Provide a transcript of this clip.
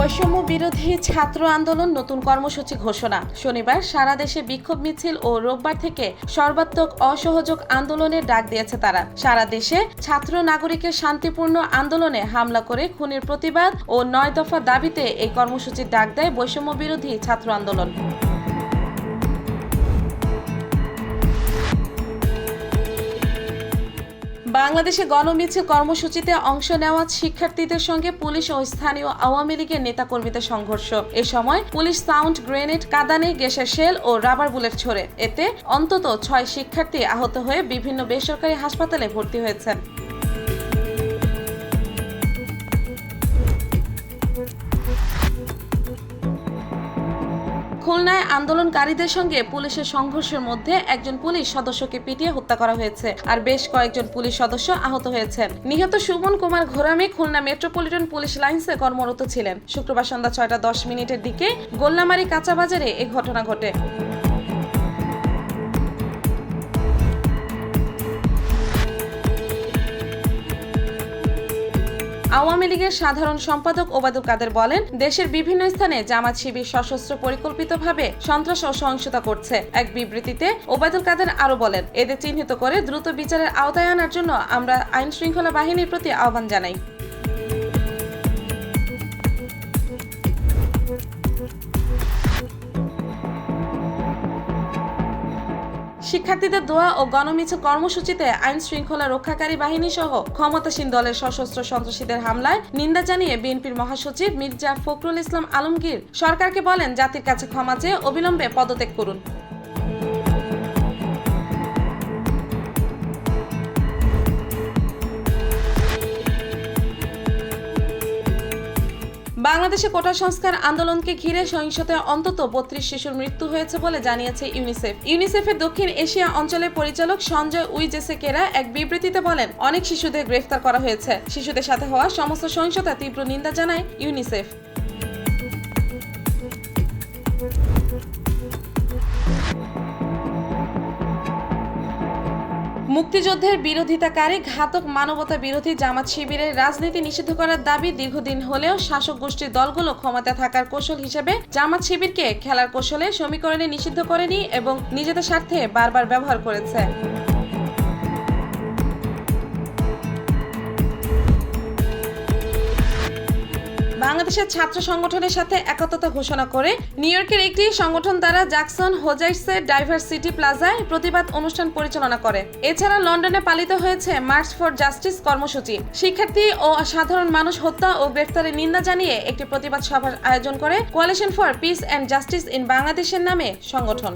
বৈষম্য বিরোধী ছাত্র আন্দোলন নতুন কর্মসূচি ঘোষণা। শনিবার সারা দেশে বিক্ষোভ মিছিল ও রোববার থেকে সর্বাত্মক অসহযোগ আন্দোলনের ডাক দিয়েছে তারা। সারা দেশে ছাত্র নাগরিকের শান্তিপূর্ণ আন্দোলনে হামলা করে খুনের প্রতিবাদ ও নয় দফা দাবিতে এই কর্মসূচির ডাক দেয় বৈষম্য বিরোধী ছাত্র আন্দোলন। বাংলাদেশে গণমিছিল কর্মসূচিতে অংশ নেওয়া শিক্ষার্থীদের সঙ্গে পুলিশ ও স্থানীয় আওয়ামী লীগের নেতাকর্মীদের সংঘর্ষ। এ সময় পুলিশ সাউন্ড গ্রেনেড, কাদানে গ্যাসের শেল ও রাবার বুলেট ছোড়ে। এতে অন্তত ছয় শিক্ষার্থী আহত হয়ে বিভিন্ন বেসরকারি হাসপাতালে ভর্তি হয়েছেন। খুলনায় আন্দোলনকারীদের সঙ্গে পুলিশের সংঘর্ষের মধ্যে একজন পুলিশ সদস্যকে পিটিয়ে হত্যা করা হয়েছে আর বেশ কয়েকজন পুলিশ সদস্য আহত হয়েছে নিহত সুমন কুমার ঘোরামি খুলনা মেট্রোপলিটন পুলিশ লাইন্সে কর্মরত ছিলেন। শুক্রবার সন্ধ্যা ছয়টা দশ মিনিটের দিকে গোল্লামারি কাঁচা বাজারে এই ঘটনা ঘটে। আওয়ামী লীগের সাধারণ সম্পাদক ওবাদুল কাদের বলেন, দেশের বিভিন্ন স্থানে জামাত শিবির সশস্ত্র পরিকল্পিতভাবে সন্ত্রাস ও সহিংসতা করছে। এক বিবৃতিতে ওবাদুল কাদের আরও বলেন, এদের চিহ্নিত করে দ্রুত বিচারের আওতায় আনার জন্য আমরা আইন শৃঙ্খলা বাহিনীর প্রতি আহ্বান জানাই। শিক্ষার্থীদের দোয়া ও গণমিছিল কর্মসূচিতে আইন শৃঙ্খলা রক্ষাকারী বাহিনী সহ ক্ষমতাসীন দলের সশস্ত্র সন্ত্রাসীদের হামলায় নিন্দা জানিয়ে বিএনপির মহাসচিব মির্জা ফখরুল ইসলাম আলমগীর সরকারকে বলেন, জাতির কাছে ক্ষমা চেয়ে অবিলম্বে পদত্যাগ করুন। বাংলাদেশে কোটা সংস্কার আন্দোলনকে ঘিরে সহিংসতায় অন্তত বত্রিশ শিশুর মৃত্যু হয়েছে বলে জানিয়েছে ইউনিসেফ। ইউনিসেফের দক্ষিণ এশিয়া অঞ্চলের পরিচালক সঞ্জয় উইজেসেকেরা এক বিবৃতিতে বলেন, অনেক শিশুদের গ্রেফতার করা হয়েছে। শিশুদের সাথে হওয়া সমস্ত সহিংসতা তীব্র নিন্দা জানায় ইউনিসেফ। মুক্তিযুদ্ধের বিরোধিতাকারী ঘাতক মানবতা বিরোধী জামাত শিবিরের রাজনীতি নিষিদ্ধ করার দাবি দীর্ঘদিন হলেও শাসক গোষ্ঠীর দলগুলো ক্ষমতা থাকার কৌশল হিসেবে জামাত শিবিরকে খেলার কৌশলে সমীকরণে নিষিদ্ধ করেনি এবং নিজেদের স্বার্থে বারবার ব্যবহার করেছে। বাংলাদেশের ছাত্র সংগঠনের সাথে একত্রতা ঘোষণা করে নিউ ইয়র্কের একটি সংগঠন দ্বারা জ্যাকসন হোজাইসের ডাইভার্সিটি প্লাজায় প্রতিবাদ অনুষ্ঠান পরিচালনা করে। এছাড়া লন্ডনে পালিত হয়েছে মার্চ ফর জাস্টিস কর্মসূচি। শিক্ষার্থী ও সাধারণ মানুষ হত্যা ও গ্রেফতারের নিন্দা জানিয়ে একটি প্রতিবাদ সভার আয়োজন করে coalition for peace and justice in বাংলাদেশের নামে সংগঠন।